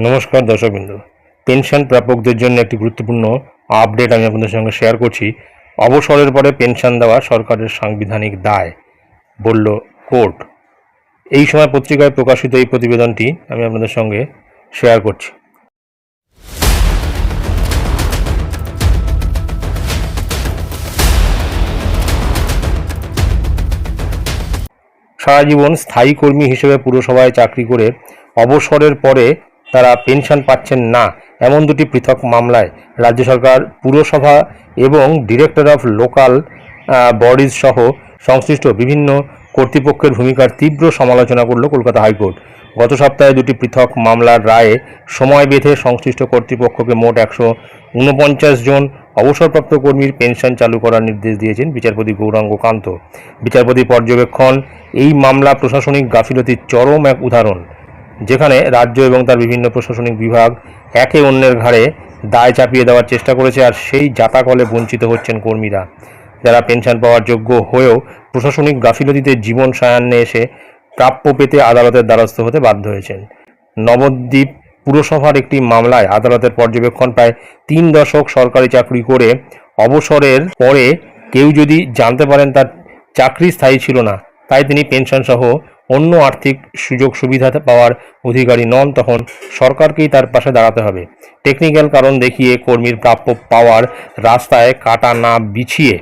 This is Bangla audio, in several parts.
নমস্কার দর্শকবৃন্দ পেনশন প্রাপকদের জন্য একটি গুরুত্বপূর্ণ আপডেট আমি আপনাদের সঙ্গে শেয়ার করছি। অবসরের পরে পেনশন দেওয়া সরকারের সাংবিধানিক দায়, বলল কোর্ট। এই সময় পত্রিকায় প্রকাশিত এই প্রতিবেদনটি আমি আপনাদের সঙ্গে শেয়ার করছি। সারা জীবন স্থায়ী কর্মী হিসেবে পুরসভায় চাকরি করে অবসরের পরে তারা পেনশন পাচ্ছেন না। এমন দুটি পৃথক মামলায় রাজ্য সরকার, পুরসভা এবং ডিরেক্টর অফ লোকাল বডিজ সহ সংশ্লিষ্ট বিভিন্ন কর্তৃপক্ষের ভূমিকার তীব্র সমালোচনা করল কলকাতা হাইকোর্ট। গত সপ্তাহে দুটি পৃথক মামলার রায়ে সময় বেঁধে সংশ্লিষ্ট কর্তৃপক্ষকে মোট একশো উনপঞ্চাশ জন অবসরপ্রাপ্ত কর্মীর পেনশন চালু করার নির্দেশ দিয়েছেন বিচারপতি গৌরাঙ্গ কান্ত। বিচারপতি পর্যবেক্ষণ, এই মামলা প্রশাসনিক গাফিলতির চরম এক উদাহরণ। যেখানে রাজ্য এবং তার বিভিন্ন প্রশাসনিক বিভাগ একে অন্যের ঘাড়ে দায় চাপিয়ে দেওয়ার চেষ্টা করেছে আর সেই জাতাকলে বঞ্চিত হচ্ছেন কর্মীরা। যারা পেনশন পাওয়ার যোগ্য হয়েও প্রশাসনিক গাফিলতিতে জীবন সায়ান্নে এসে প্রাপ্য পেতে আদালতের দ্বারস্থ হতে বাধ্য হয়েছেন। নবদ্বীপ পুরসভার একটি মামলায় আদালতের পর্যবেক্ষণ প্রায় তিন দশক সরকারি চাকরি করে অবসরের পরে কেউ যদি জানতে পারেন তার চাকরি স্থায়ী ছিল না, তাই তিনি পেনশন সহ অন্য আর্থিক সুযোগ সুবিধা পাওয়ার অধিকারী নন, তখন সরকারকেই তার পাশে দাঁড়াতে হবে। টেকনিক্যাল কারণ দেখিয়ে কর্মীর প্রাপ্য পাওয়ার রাস্তায় কাটা না বিছিয়ে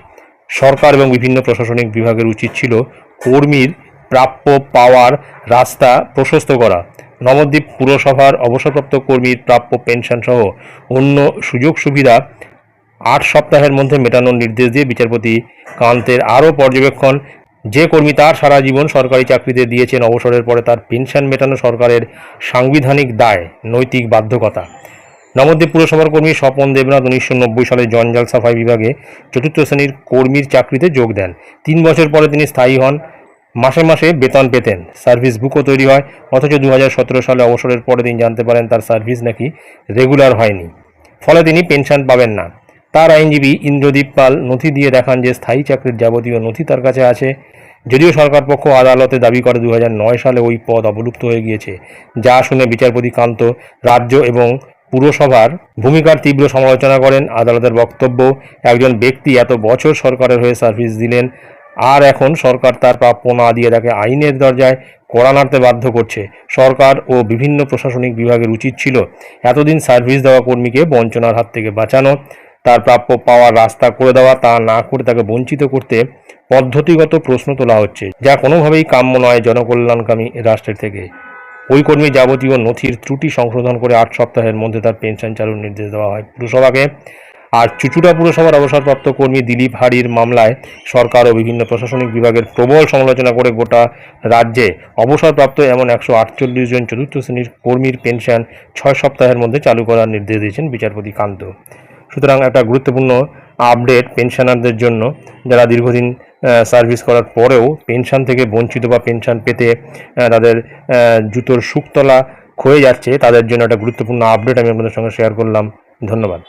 সরকার এবং বিভিন্ন প্রশাসনিক বিভাগের উচিত ছিল কর্মীর প্রাপ্য পাওয়ার রাস্তা প্রশস্ত করা। নবদ্বীপ পুরসভার অবসরপ্রাপ্ত কর্মীর প্রাপ্য পেনশন সহ অন্য সুযোগ সুবিধা আট সপ্তাহের মধ্যে মেটানোর নির্দেশ দিয়ে বিচারপতি কান্তের আরও পর্যবেক্ষণ যে কর্মী তার সারা জীবন সরকারি চাকরিতে দিয়েছেন, অবসরের পরে তার পেনশন মেটানো সরকারের সাংবিধানিক দায়, নৈতিক বাধ্যকতা। নবদ্বীপ পুরসভার কর্মী স্বপন দেবনাথ উনিশশো নব্বই সালে জঞ্জাল সাফাই বিভাগে চতুর্থ শ্রেণির কর্মীর চাকরিতে যোগ দেন। তিন বছর পরে তিনি স্থায়ী হন। মাসে মাসে বেতন পেতেন। সার্ভিস বুকও তৈরি হয়। অথচ দু হাজার সতেরো সালে অবসরের পরে তিনি জানতে পারেন তার সার্ভিস নাকি রেগুলার হয়নি। ফলে তিনি পেনশন পাবেন না। তার আইনজীবী ইন্দ্রদীপ পাল নথি দিয়ে দেখান যে স্থায়ী চাকরির যাবতীয় নথি তার কাছে আছে। যদিও সরকার পক্ষ আদালতে দাবি করে দু হাজার নয় সালে ওই পদ অবলুপ্ত হয়ে গিয়েছে, যা শুনে বিচারপতি কান্ত রাজ্য এবং পুরসভার ভূমিকার তীব্র সমালোচনা করেন। আদালতের বক্তব্য, একজন ব্যক্তি এত বছর সরকারের হয়ে সার্ভিস দিলেন, আর এখন সরকার তার প্রাপ্য না দিয়ে তাকে আইনের দরজায় কড়া নাড়তে বাধ্য করছে। সরকার ও বিভিন্ন প্রশাসনিক বিভাগের উচিত ছিল এতদিন সার্ভিস দেওয়া কর্মীকে বঞ্চনার হাত থেকে বাঁচানো। তার প্রাপ্য পাওয়ার রাস্তা করে দেওয়া, তা না করে তাকে বঞ্চিত করতে পদ্ধতিগত প্রশ্ন তোলা হচ্ছে, যা কোনোভাবেই কাম্য নয় জনকল্যাণকামী রাষ্ট্রের থেকে। ওই কর্মী যাবতীয় নথির ত্রুটি সংশোধন করে আট সপ্তাহের মধ্যে তার পেনশন চালুর নির্দেশ দেওয়া হয় পুরসভাকে। আর চুচুড়া পুরসভার অবসরপ্রাপ্ত কর্মী দিলীপ হাড়ির মামলায় সরকার ও বিভিন্ন প্রশাসনিক বিভাগের প্রবল সমালোচনা করে গোটা রাজ্যে অবসরপ্রাপ্ত এমন একশো আটচল্লিশ জন চতুর্থ শ্রেণির কর্মীর পেনশন ছয় সপ্তাহের মধ্যে চালু করার নির্দেশ দিয়েছেন বিচারপতি কান্ত। সুতরাং একটা গুরুত্বপূর্ণ আপডেট পেনশনারদের জন্য যারা দীর্ঘদিন সার্ভিস করার পরেও পেনশন থেকে বঞ্চিত বা পেনশন পেতে তাদের জুতোর সুকতলা ক্ষয়ে যাচ্ছে, তাদের জন্য একটা গুরুত্বপূর্ণ আপডেট আমি আপনাদের সঙ্গে শেয়ার করলাম। ধন্যবাদ।